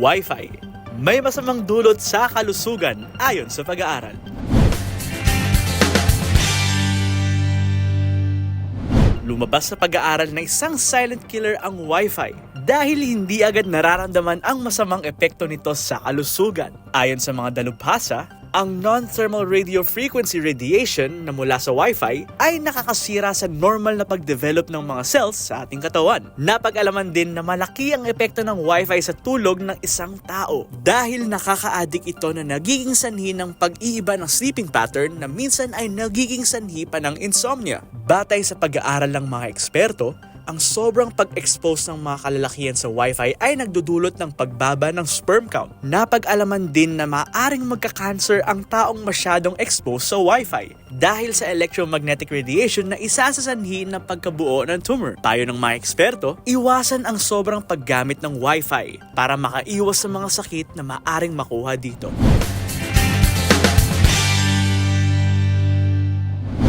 Wi-Fi. May masamang dulot sa kalusugan ayon sa pag-aaral. Lumabas sa pag-aaral na isang silent killer ang Wi-Fi dahil hindi agad nararamdaman ang masamang epekto nito sa kalusugan. Ayon sa mga dalubhasa, ang non-thermal radio frequency radiation na mula sa Wi-Fi ay nakakasira sa normal na pag-develop ng mga cells sa ating katawan. Napag-alaman din na malaki ang epekto ng Wi-Fi sa tulog ng isang tao dahil nakaka-addict ito na nagiging sanhi ng pag-iiba ng sleeping pattern na minsan ay nagiging sanhi pa ng insomnia. Batay sa pag-aaral ng mga eksperto, ang sobrang pag-expose ng mga kalalakihan sa Wi-Fi ay nagdudulot ng pagbaba ng sperm count. Napag-alaman din na maaring magka-cancer ang taong masyadong exposed sa Wi-Fi dahil sa electromagnetic radiation na isa sa sanhi ng pagkabuo ng tumor. Payo ng mga eksperto, iwasan ang sobrang paggamit ng Wi-Fi para makaiwas sa mga sakit na maaring makuha dito.